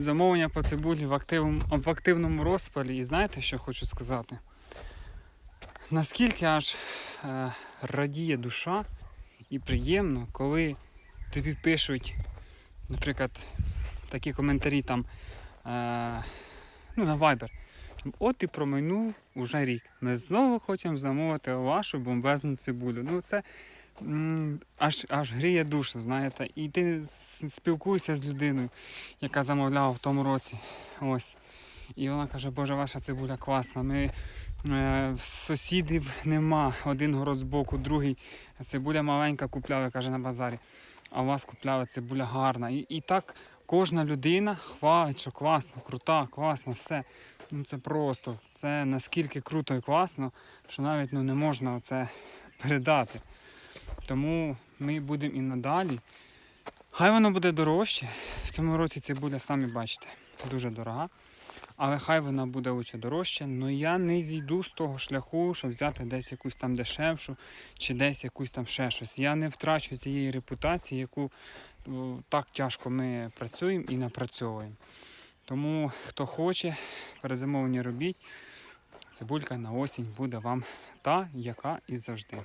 Замовлення по цибулі в активному, в активному розпалі. І знаєте, що хочу сказати? Наскільки аж е, радіє душа і приємно, коли тобі пишуть, наприклад, такі коментарі там е, ну, на Viber. От і промайнув уже рік. Ми знову хочемо замовити вашу бомбезну цибулю. Ну це аж, аж гріє душу, знаєте. І ти спілкуєшся з людиною, яка замовляла в тому році. Ось. І вона каже, Боже, ваша цибуля класна. Ми е, сусідів нема. Один город збоку, другий. Цибуля маленька купляли, каже, на базарі. А у вас купляли цибуля гарна. І, і так кожна людина хвалить, що класно, крута, класно, все. Ну це просто. Це наскільки круто і класно, що навіть ну, не можна це передати. Тому ми будемо і надалі. Хай воно буде дорожче. В цьому році цибуля, самі бачите, дуже дорога. Але хай вона буде лучше дорожче, але я не зійду з того шляху, щоб взяти десь якусь там дешевшу чи десь якусь там ще щось. Я не втрачу цієї репутації, яку так тяжко ми працюємо і напрацьовуємо. Тому хто хоче, перезамовлення робіть. Цибулька на осінь буде вам та, яка і завжди.